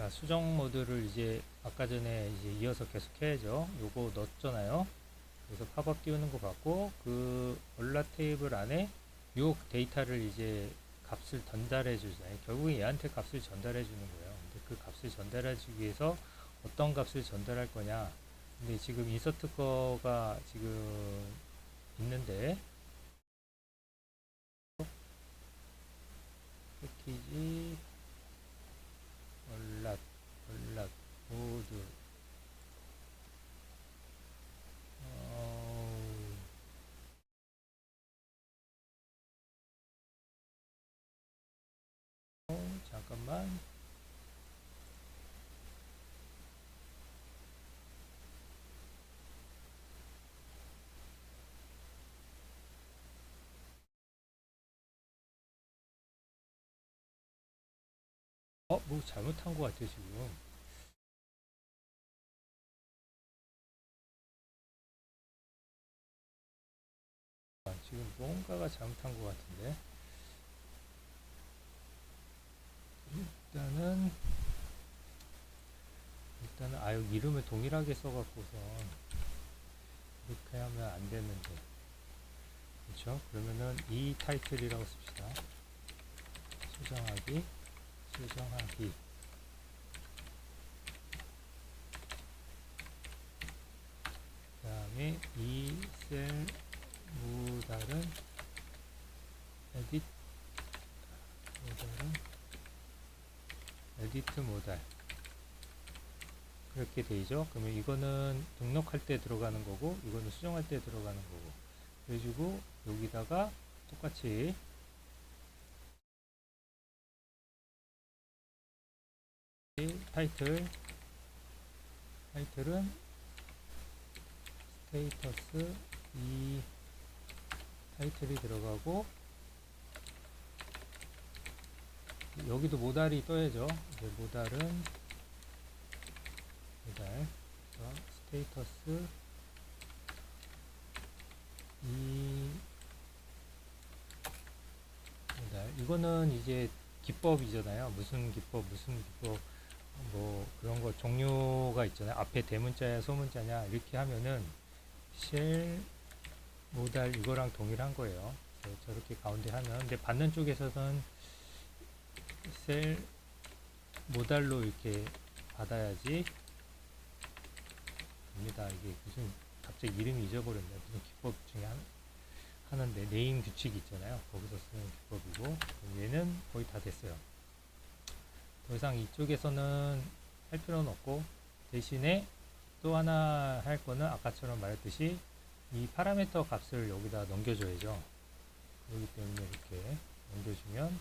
자, 수정 모드를 이제 아까 전에 이제 이어서 계속 해야죠. 요거 넣었잖아요. 그래서 팝업 띄우는 거 받고 그 얼라 테이블 안에 요 데이터를 이제 값을 전달해 주잖아요. 결국에 얘한테 값을 전달해 주는 거예요. 근데 그 값을 전달해 주기 위해서 어떤 값을 전달할 거냐. 근데 지금 인서트 거가 지금 있는데 패키지 얼랏 얼랏 모드 어우, 어, 잠깐만 어, 뭐 잘못한 것 같아 지금. 아, 지금 뭔가가 잘못한 것 같은데. 일단은 일단은 아 여기 이름을 동일하게 써갖고서 이렇게 하면 안 되는데. 그렇죠 그러면은 이 타이틀이라고 씁시다. 수정하기 수정하기. 그 다음에 이셀 모달은 에딧 모달은 에디트 모달 그렇게 되죠. 그러면 이거는 등록할 때 들어가는 거고 이거는 수정할 때 들어가는 거고. 그래가지고 여기다가 똑같이 타이틀. 타이틀은 스테이터스 이 타이틀이 들어가고 여기도 모달이 떠야죠. 이제 모달은 모달. 스테이터스 이 모달. 이거는 이제 기법이잖아요. 무슨 기법 무슨 기법 뭐 그런 거 종류가 있잖아요. 앞에 대문자야 소문자냐 이렇게 하면은 쉘 모달 이거랑 동일한 거예요. 그래서 저렇게 가운데 하면 근데 받는 쪽에서는 셀 모달로 이렇게 받아야지 됩니다. 이게 무슨 갑자기 이름이 잊어버렸네. 무슨 기법 중에 한, 하는데 네임 규칙이 있잖아요. 거기서 쓰는 기법이고 얘는 거의 다 됐어요. 더 이상 이쪽에서는 할 필요는 없고 대신에 또 하나 할 거는 아까처럼 말했듯이 이 파라미터 값을 여기다 넘겨줘야죠. 그렇기 때문에 이렇게 넘겨주면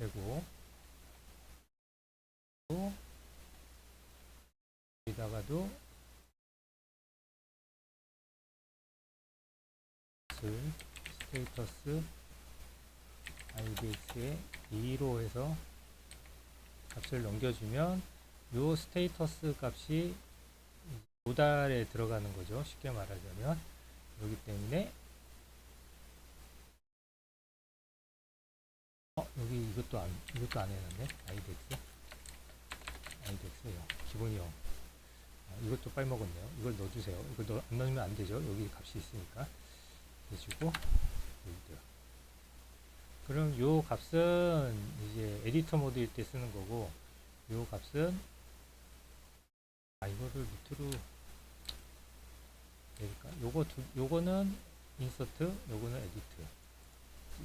되고 또 여기다가도 스테이터스 idx에 2로 해서 값을 넘겨주면 요 스테이터스 값이 모달에 들어가는 거죠. 쉽게 말하자면 그렇기 때문에 어 여기 이것도 안 이것도 안 해놨네 idx idx요 기본이 0 아, 이것도 빨먹었네요. 이걸 넣어주세요. 이걸 넣, 안 넣으면 안 되죠. 여기 값이 있으니까 해주고 그럼 요 값은 이제 에디터 모드일 때 쓰는 거고 요 값은 아 이거를 밑으로 내릴까? 요거 두, 요거는 인서트 요거는 에디트.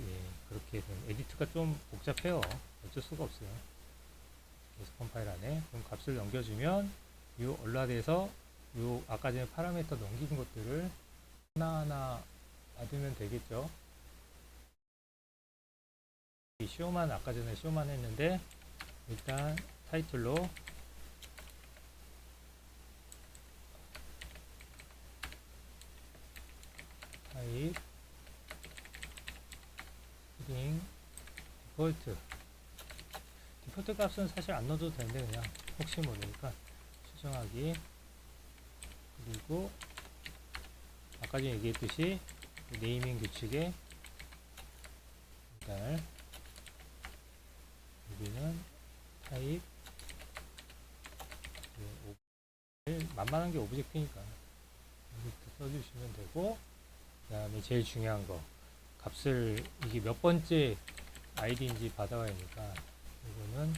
예 그렇게 되면 에디트가 좀 복잡해요. 어쩔 수가 없어요. 그래서 컴파일 안에 그럼 값을 넘겨주면 요 얼라드에서 요 아까 전에 파라미터 넘긴 것들을 하나하나 받으면 되겠죠? 이 쇼만 아까 전에 쇼만 했는데 일단 타이틀로 타입 헤딩 디폴트. 디폴트 값은 사실 안 넣어도 되는데 그냥 혹시 모르니까 수정하기. 그리고 아까 전에 얘기했듯이 네이밍 규칙에 일단 여기는 타입 예, 오- 만만한 게 오브젝트니까. 오브젝트 써주시면 되고 그 다음에 제일 중요한 거. 값을 이게 몇 번째 아이디인지 받아와야 하니까 이거는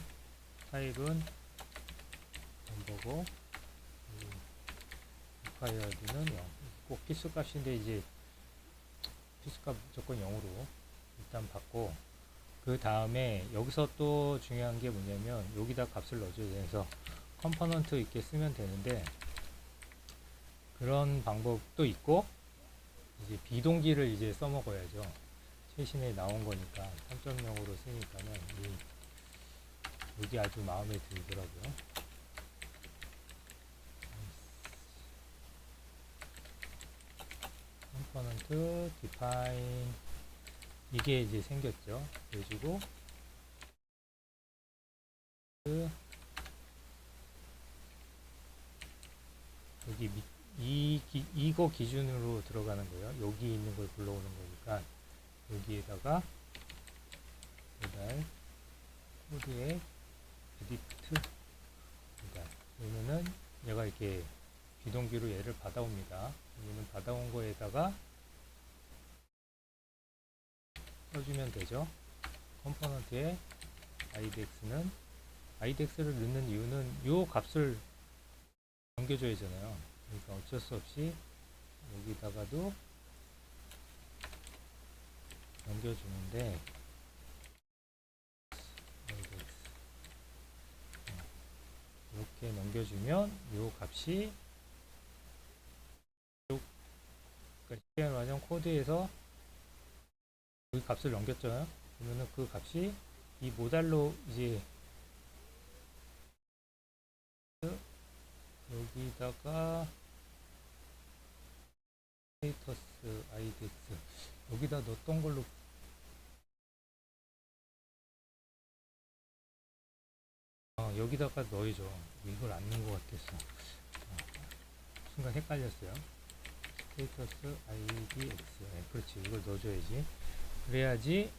타입은 넘버고 required는 0. 꼭 필수 값인데 이제 필수 값 무조건 0으로 일단 받고 그 다음에 여기서 또 중요한 게 뭐냐면 여기다 값을 넣어줘야 돼서 컴포넌트 있게 쓰면 되는데 그런 방법도 있고 이제 비동기를 이제 써먹어야죠. 최신에 나온 거니까 3.0으로 쓰니까는 이 여기 아주 마음에 들더라고요. 컴포넌트 define 이게 이제 생겼죠. 그래가지고 그 여기 밑, 이 기, 이거 기준으로 들어가는 거예요. 여기 있는 걸 불러오는 거니까 여기에다가 배달 코드에 에디트 그러면은 얘가 이렇게 비동기로 얘를 받아옵니다. 얘는 받아온 거에다가 써주면 되죠. 컴포넌트에 idx는 idx를 넣는 이유는 요 값을 넘겨줘야 하잖아요. 그러니까 어쩔 수 없이 여기다가도 넘겨주는데 어, 이렇게 넘겨주면 요 값이 요 그러니까 쉽게 말하자면 코드에서 여기 값을 넘겼잖아요. 그러면은 그 값이 이 모달로 이제 여기다가 스테이터스 idx 여기다 넣었던 걸로 어, 여기다가 넣어야죠. 이걸 안 넣은 것 같았어. 어, 순간 헷갈렸어요. 스테이터스 idx 네, 그렇지 이걸 넣어줘야지. 그래야지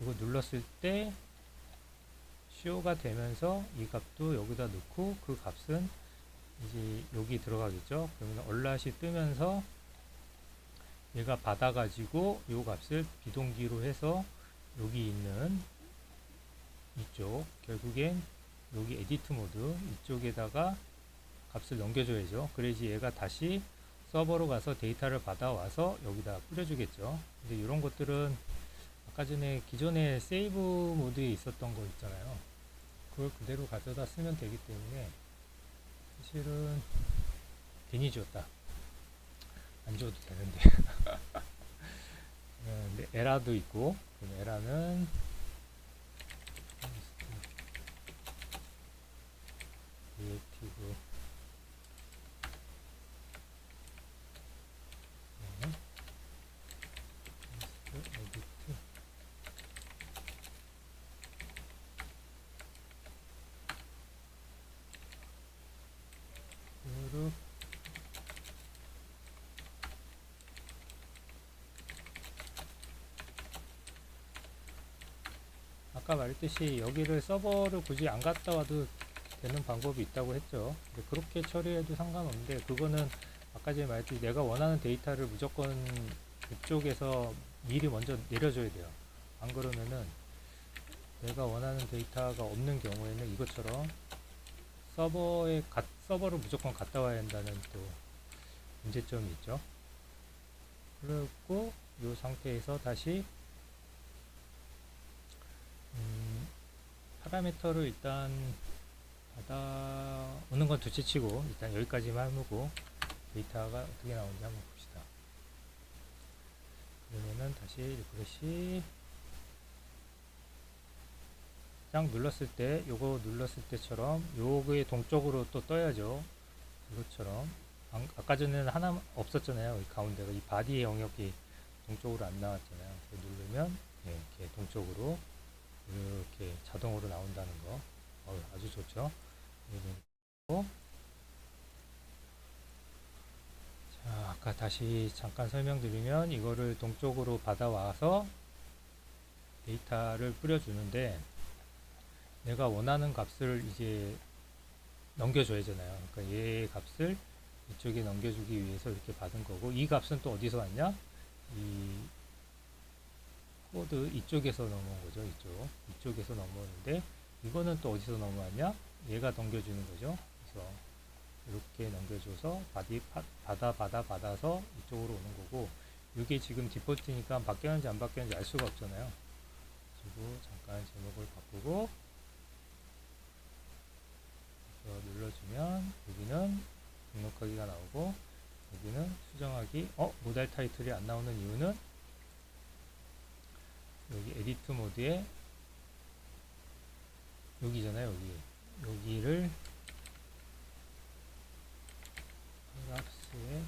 이거 눌렀을 때 쇼가 되면서 이 값도 여기다 넣고 그 값은 이제 여기 들어가겠죠. 그러면 얼랏이 뜨면서 얘가 받아 가지고 이 값을 비동기로 해서 여기 있는 이쪽 결국엔 여기 에디트 모드 이쪽에다가 값을 넘겨줘야죠. 그래야지 얘가 다시 서버로 가서 데이터를 받아와서 여기다 뿌려주겠죠. 근데 이런 것들은 아까 전에 기존에 세이브 모드에 있었던 거 있잖아요. 그걸 그대로 가져다 쓰면 되기 때문에 사실은 괜히 줬다. 안 줘도 되는데. 어, 근데 에라도 있고, 에라는 리액티브 네. 에디트 그룹 아까 말했듯이 여기를 서버를 굳이 안 갔다 와도 되는 방법이 있다고 했죠. 그렇게 처리해도 상관없는데 그거는 아까 전에 말했듯이 내가 원하는 데이터를 무조건 그쪽에서 미리 먼저 내려줘야 돼요. 안 그러면은 내가 원하는 데이터가 없는 경우에는 이것처럼 서버에 가, 서버를 무조건 갔다 와야 한다는 또 문제점이 있죠. 그리고 이 상태에서 다시 파라미터를 일단 받아오는 건 둘째치고 일단 여기까지만 해보고 데이터가 어떻게 나오는지 한번 봅시다. 그러면은 다시 리프레시 딱 눌렀을 때 요거 눌렀을 때처럼 요거의 동쪽으로 또 떠야죠. 이것처럼. 안- 아까 전에는 하나 없었잖아요. 이 가운데가. 이 바디의 영역이 동쪽으로 안 나왔잖아요. 누르면 예, 이렇게 동쪽으로 이렇게 자동으로 나온다는 거 어, 아주 좋죠 자 아까 다시 잠깐 설명드리면 이거를 동쪽으로 받아와서 데이터를 뿌려주는데 내가 원하는 값을 이제 넘겨줘야 잖아요. 그러니까 얘의 값을 이쪽에 넘겨주기 위해서 이렇게 받은 거고 이 값은 또 어디서 왔냐? 이 코드 이쪽에서 넘어온 거죠. 이쪽 이쪽에서 넘어오는데 이거는 또 어디서 넘어왔냐? 얘가 넘겨주는 거죠. 그래서 이렇게 넘겨줘서 받이, 파- 받아 받아 받아서 이쪽으로 오는 거고 이게 지금 디폴트니까 바뀌었는지 안 바뀌었는지 알 수가 없잖아요. 그리고 잠깐 제목을 바꾸고 눌러주면 여기는 등록하기가 나오고 여기는 수정하기 어 모달 타이틀이 안 나오는 이유는 여기 에디트 모드에 여기잖아요 여기. 여기를 랍스의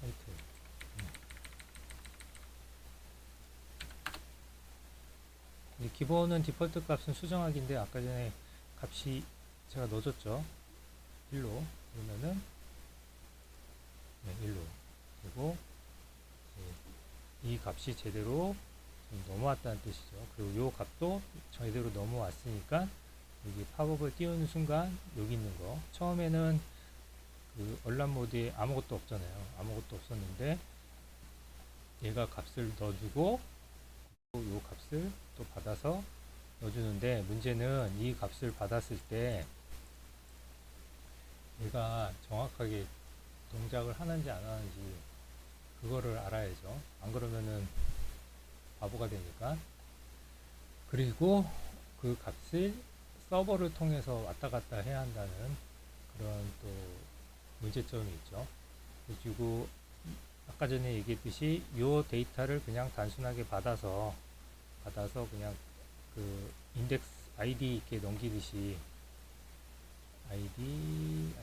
타이틀. 음. 이 기본은 디폴트 값은 수정하기인데 아까 전에 값이 제가 넣어줬죠. 1로. 그러면은 네 1로. 그리고 예, 이 값이 제대로 넘어왔다는 뜻이죠. 그리고 요 값도 제대로 넘어왔으니까 여기 팝업을 띄우는 순간 여기 있는 거. 처음에는 그 얼람 모드에 아무것도 없잖아요. 아무것도 없었는데 얘가 값을 넣어주고 또요 값을 또 받아서 넣어주는데 문제는 이 값을 받았을 때 얘가 정확하게 동작을 하는지 안 하는지 그거를 알아야죠. 안 그러면은 바보가 되니까. 그리고 그 값을 서버를 통해서 왔다 갔다 해야 한다는 그런 또 문제점이 있죠. 그리고 아까 전에 얘기했듯이 이 데이터를 그냥 단순하게 받아서 받아서 그냥 그 인덱스 아이디 이렇게 넘기듯이 아이디 아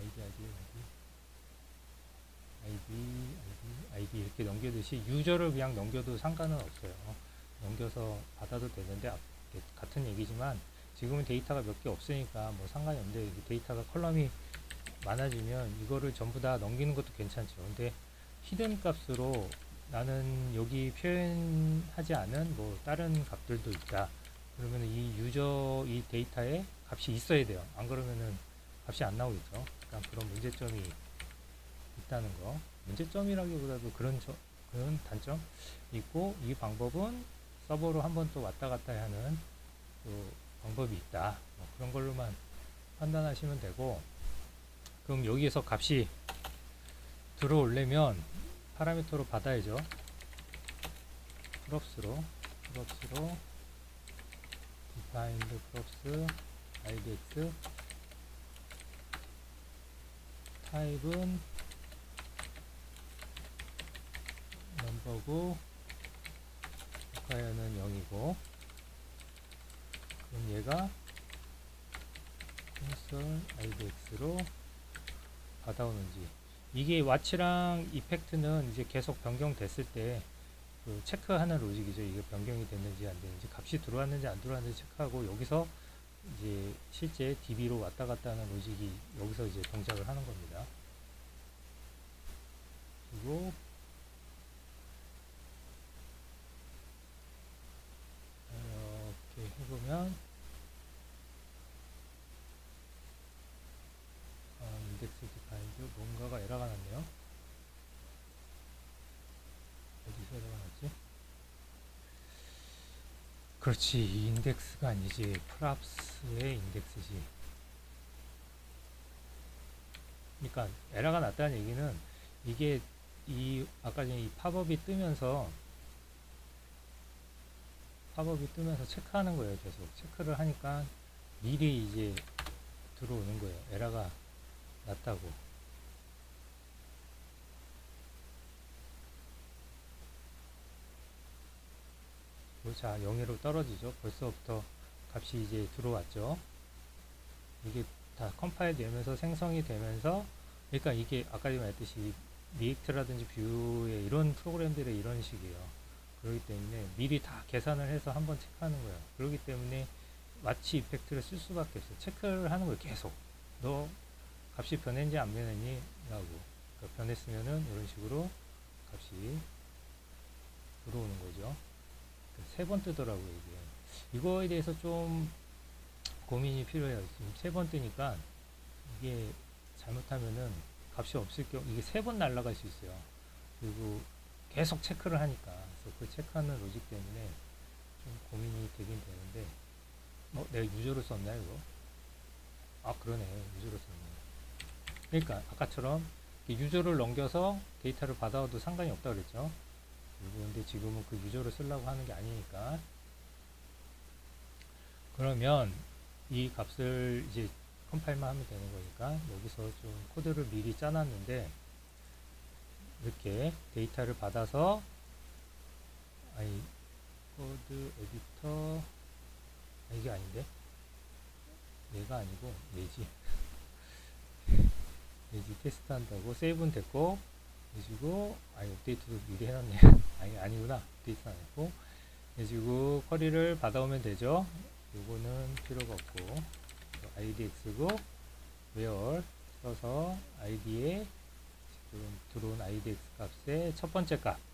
아이디 아이디 아이디 이렇게 넘겨듯이 유저를 그냥 넘겨도 상관은 없어요. 넘겨서 받아도 되는데 아, 같은 얘기지만 지금은 데이터가 몇 개 없으니까 뭐 상관이 없는데 이 데이터가 컬럼이 많아지면 이거를 전부 다 넘기는 것도 괜찮죠. 근데 히든 값으로 나는 여기 표현하지 않은 뭐 다른 값들도 있다. 그러면 이 유저 이 데이터에 값이 있어야 돼요. 안 그러면은 값이 안 나오겠죠. 그러니까 그런 문제점이 있다는 거. 문제점이라기보다도 그런 저, 그런 단점 있고 이 방법은 서버로 한 번 또 왔다 갔다 하는 또 방법이 있다. 뭐 그런 걸로만 판단하시면 되고 그럼 여기에서 값이 들어오려면 파라미터로 받아야죠. 프롭스로 프롭스로 defined props idx 타입은 넘버고 국가에는 0이고 그럼 얘가 콘솔 idx로 받아오는지 이게 와치랑 이펙트는 이제 계속 변경됐을 때 그 체크하는 로직이죠. 이게 변경이 됐는지 안 됐는지 값이 들어왔는지 안 들어왔는지 체크하고 여기서 이제 실제 DB로 왔다 갔다 하는 로직이 여기서 이제 동작을 하는 겁니다. 그리고 이렇게 해 보면 아, 인덱스 디파인드 뭔가가 에러가 났네요. 어디서 에러가 났지? 그렇지 이 인덱스가 아니지 프랍스의 인덱스지. 그러니까 에러가 났다는 얘기는 이게 이 아까 전에 이 팝업이 뜨면서 팝업이 뜨면서 체크하는 거예요 계속. 체크를 하니까 미리 이제 들어오는 거예요. 에러가 났다고. 그리고 자 0으로 떨어지죠. 벌써부터 값이 이제 들어왔죠. 이게 다 컴파일 되면서 생성이 되면서 그러니까 이게 아까 말했듯이 리액트라든지 뷰의 이런 프로그램들의 이런 식이에요 그렇기 때문에 미리 다 계산을 해서 한번 체크하는 거예요. 그렇기 때문에 마치 이펙트를 쓸 수밖에 없어요. 체크를 하는 거예요 계속. 너 값이 변했는지 안 변했니 라고. 그러니까 변했으면은 이런 식으로 값이 들어오는 거죠. 세 번 뜨더라고요 이게. 이거에 대해서 좀 고민이 필요해요. 지금 세 번 뜨니까 이게 잘못하면은 값이 없을 경우 이게 세 번 날아갈 수 있어요. 그리고 계속 체크를 하니까 그래서 그 체크하는 로직 때문에 좀 고민이 되긴 되는데 어 내가 유저로 썼나 이거? 아 그러네 유저로 썼네. 그러니까 아까처럼 유저를 넘겨서 데이터를 받아도 상관이 없다 그랬죠. 근데 지금은 그 유저를 쓰려고 하는 게 아니니까 그러면 이 값을 이제 컴파일만 하면 되는 거니까 여기서 좀 코드를 미리 짜놨는데 이렇게 데이터를 받아서 아니 코드 에디터 아, 이게 아닌데? 얘가 아니고 얘지. 얘지 테스트 한다고 세이브는 됐고 해주고 아니 업데이트도 미리 해놨네. 아니 아니구나. 업데이트 안 했고. 해주고 쿼리를 받아오면 되죠. 요거는 필요가 없고. idx고 where 써서 id에 지금 들어온 idx 값의 첫 번째 값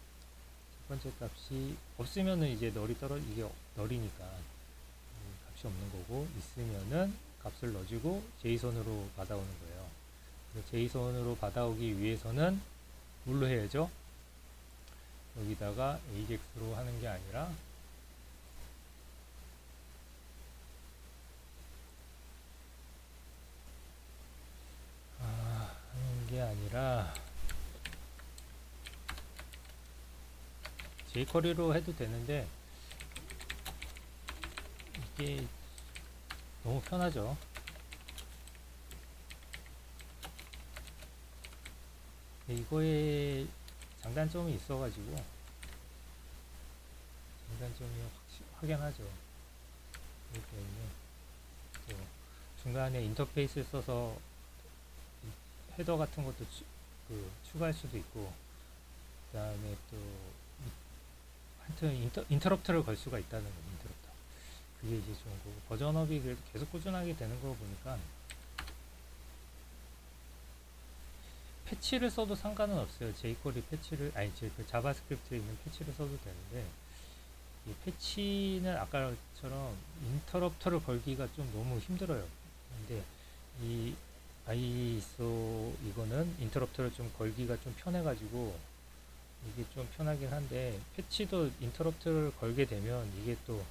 첫 번째 값이 없으면은 이제 널이 떨어 이게 널이니까 음, 값이 없는 거고 있으면은 값을 넣어주고 제이선으로 받아오는 거예요. 제이선으로 받아오기 위해서는 뭘로 해야죠? 여기다가 AJAX로 하는 게 아니라 아, 하는 게 아니라 jQuery로 해도 되는데 이게 너무 편하죠. 이거에 장단점이 있어가지고 장단점이 확연하죠. 또 중간에 인터페이스를 써서 이 헤더 같은 것도 추, 그 추가할 수도 있고 그 다음에 또 이- 하여튼 인터, 인터럽트를 걸 수가 있다는 거죠. 인터럽트. 그게 이제 좋은 거고 버전업이 그래도 계속 꾸준하게 되는 거 보니까 패치를 써도 상관은 없어요. jQuery 패치를 아니 제그 자바스크립트에 있는 패치를 써도 되는데 이 패치는 아까처럼 인터럽터를 걸기가 좀 너무 힘들어요. 근데 이 ISO 이거는 인터럽터를 좀 걸기가 좀 편해 가지고 이게 좀 편하긴 한데 패치도 인터럽터를 걸게 되면 이게 또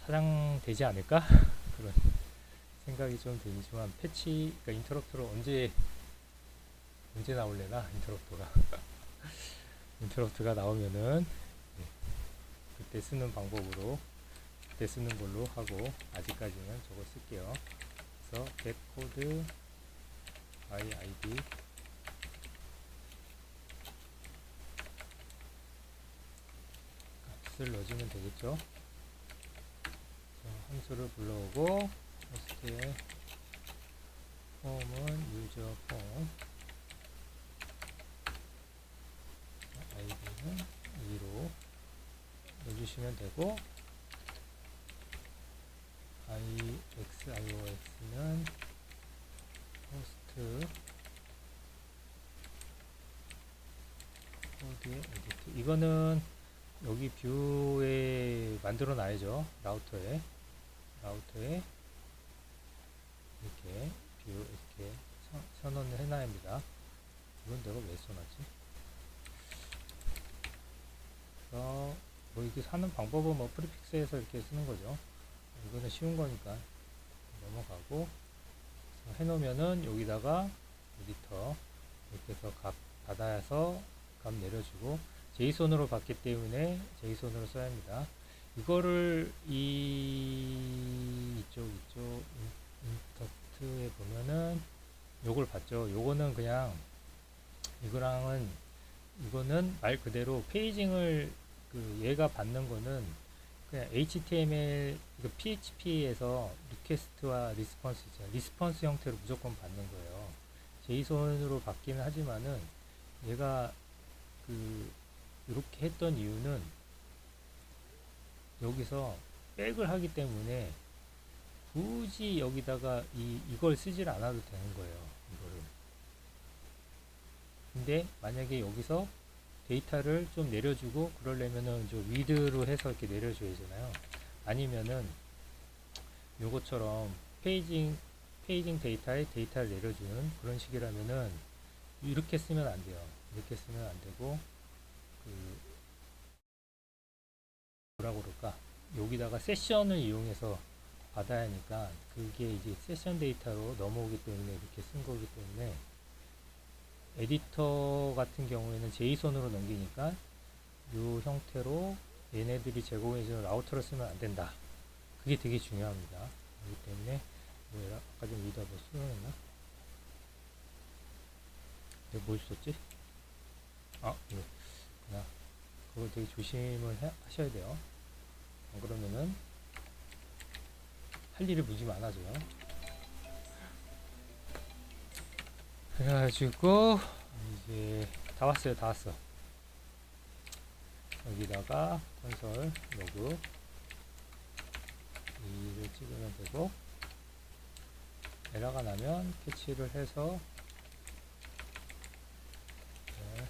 사장되지 않을까? 그런 생각이 좀 들지만 패치 그러니까 인터럽터를 언제 언제 나올래나? 인터럽터가. 인터럽트가 나오면은 네, 그때 쓰는 방법으로 그때 쓰는 걸로 하고 아직까지는 저거 쓸게요. 그래서 get code by id 값을 넣어주면 되겠죠? 자, 함수를 불러오고 호스트의 폼은 폼 아이디는 2로 넣어주시면 되고 ix ios는 호스트 코드의 에디트. 이거는 여기 뷰에 만들어 놔야죠 라우터에 라우터에 이렇게 뷰 이렇게 선- 선언을 해놔야 합니다 이건 내가 왜 써놨지? 그래서 뭐 이게 사는 방법은 뭐 프리픽스에서 이렇게 쓰는 거죠. 이거는 쉬운 거니까 넘어가고 해놓으면은 여기다가 에디터 이렇게 해서 값 받아서 값 내려주고 제이손으로 받기 때문에 제이손으로 써야 합니다. 이거를 이 이쪽 이쪽 인- 인터트에 보면은 요걸 봤죠. 요거는 그냥 이거랑은 이거는 말 그대로 페이징을 그 얘가 받는 거는 그냥 HTML 그 PHP에서 리퀘스트와 리스폰스 있잖아요. 리스폰스 형태로 무조건 받는 거예요. 제이손으로 받기는 하지만은 얘가 그 이렇게 했던 이유는 여기서 백을 하기 때문에 굳이 여기다가 이 이걸 쓰질 않아도 되는 거예요. 이거를. 근데 만약에 여기서 데이터를 좀 내려주고 그러려면은 저 위드로 해서 이렇게 내려줘야 되잖아요. 아니면은 요것처럼 페이징 페이징 데이터에 데이터를 내려주는 그런 식이라면은 이렇게 쓰면 안 돼요. 이렇게 쓰면 안 되고 그 뭐라고 그럴까 여기다가 세션을 이용해서 받아야 하니까 그게 이제 세션 데이터로 넘어오기 때문에 이렇게 쓴 거기 때문에 에디터 같은 경우에는 제이손으로 넘기니까 이 형태로 얘네들이 제공해주는 라우터를 쓰면 안 된다. 그게 되게 중요합니다. 그렇기 때문에 뭐 아까 전 여기다 뭐 수정했나? 내가 뭘 썼지? 아, 그냥 그거 되게 조심을 해, 하셔야 돼요. 안 그러면은 할 일이 무지 많아져요. 그래가지고 이제 다 왔어요, 다 왔어. 여기다가 콘솔 로그 이를 찍으면 되고 에러가 나면 캐치를 해서 네.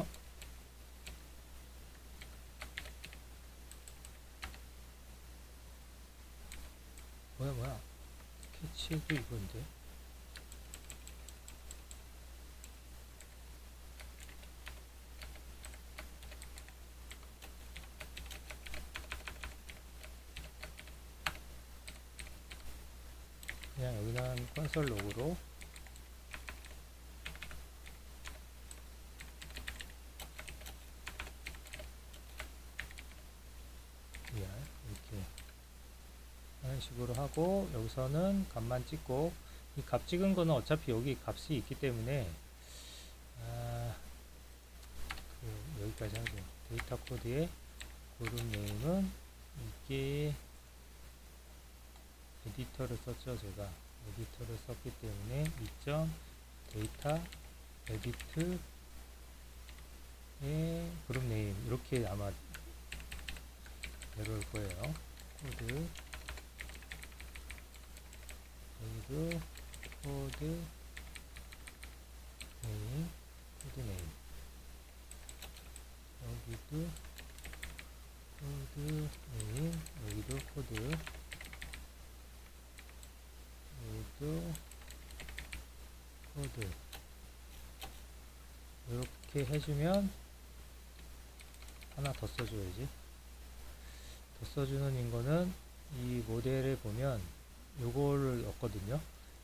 어? 뭐야 뭐야 캐치도 이건데 그냥 여기는 콘솔 로그로 VR 이렇게 하는 식으로 하고 여기서는 값만 찍고 이 값 찍은 거는 어차피 여기 값이 있기 때문에 아, 그 여기까지 하고 데이터 코드의 그룹 네임은 이게 에디터를 썼죠 제가. 에디터를 썼기 때문에 이점 데이터 에디트의 그룹 네임 이렇게 아마 내려올 거예요. 코드 여기도 코드 네임 코드 네임. 여기도 코드 네임 여기도 코드. 여기도 코드. 이렇게 해주면 하나 더 써줘야지. 더 써주는 인거는 이 모델에 보면 요거를 넣거든요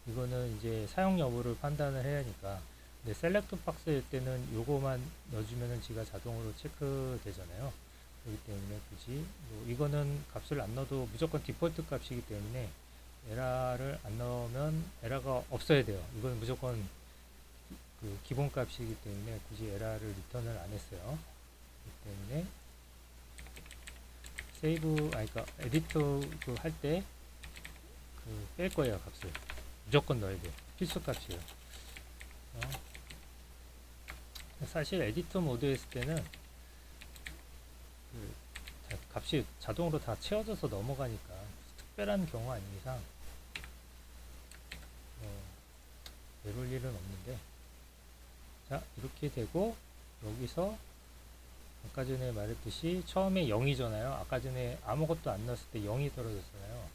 이거는 이제 사용 여부를 판단을 해야 하니까 근데 셀렉트 박스일 때는 요거만 넣어주면은 지가 자동으로 체크 되잖아요 그렇기 때문에 굳이 뭐 이거는 값을 안 넣어도 무조건 디폴트 값이기 때문에 에라를 안 넣으면 에라가 없어야 돼요. 이건 무조건 그 기본 값이기 때문에 굳이 에라를 리턴을 안 했어요. 그렇기 때문에 세이브 아니 그니까 에디터 그할때그 뺄 거예요 값을 무조건 넣어야 돼요. 필수 값이에요. 어. 사실 에디터 모드 했을 때는 그 자- 값이 자동으로 다 채워져서 넘어가니까 특별한 경우 아닌 이상 어, 외로울 일은 없는데 자 이렇게 되고 여기서 아까 전에 말했듯이 처음에 0이잖아요 아까 전에 아무것도 안 넣었을 때 0이 떨어졌잖아요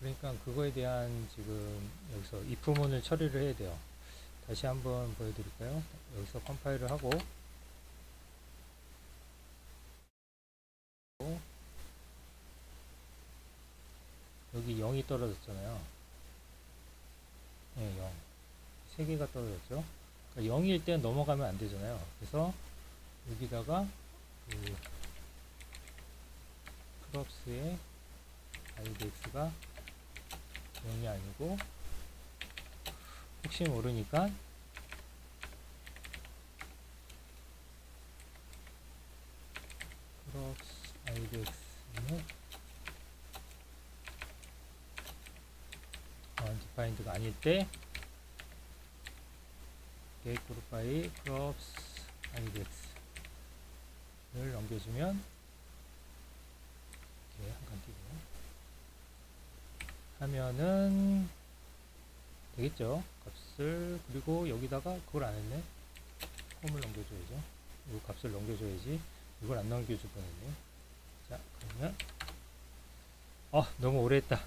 그러니까 그거에 대한 지금 여기서 if문을 처리를 해야 돼요 다시 한번 보여드릴까요 여기서 컴파일을 하고 여기 0이 떨어졌잖아요. 네, 0. 3개가 떨어졌죠. 그러니까 0일 때 넘어가면 안 되잖아요. 그래서 여기다가 그 크롭스의 idx가 0이 아니고 혹시 모르니까 크롭스 idx는 undefined가 아닐 때 get group by crops idx를 넘겨주면 이렇게 한칸 띄고 하면은 되겠죠 값을 그리고 여기다가 그걸 안 했네 홈을 넘겨줘야죠 이 값을 넘겨줘야지 이걸 안 넘겨줄 뻔했네. 자, 그러면 어 너무 오래 했다.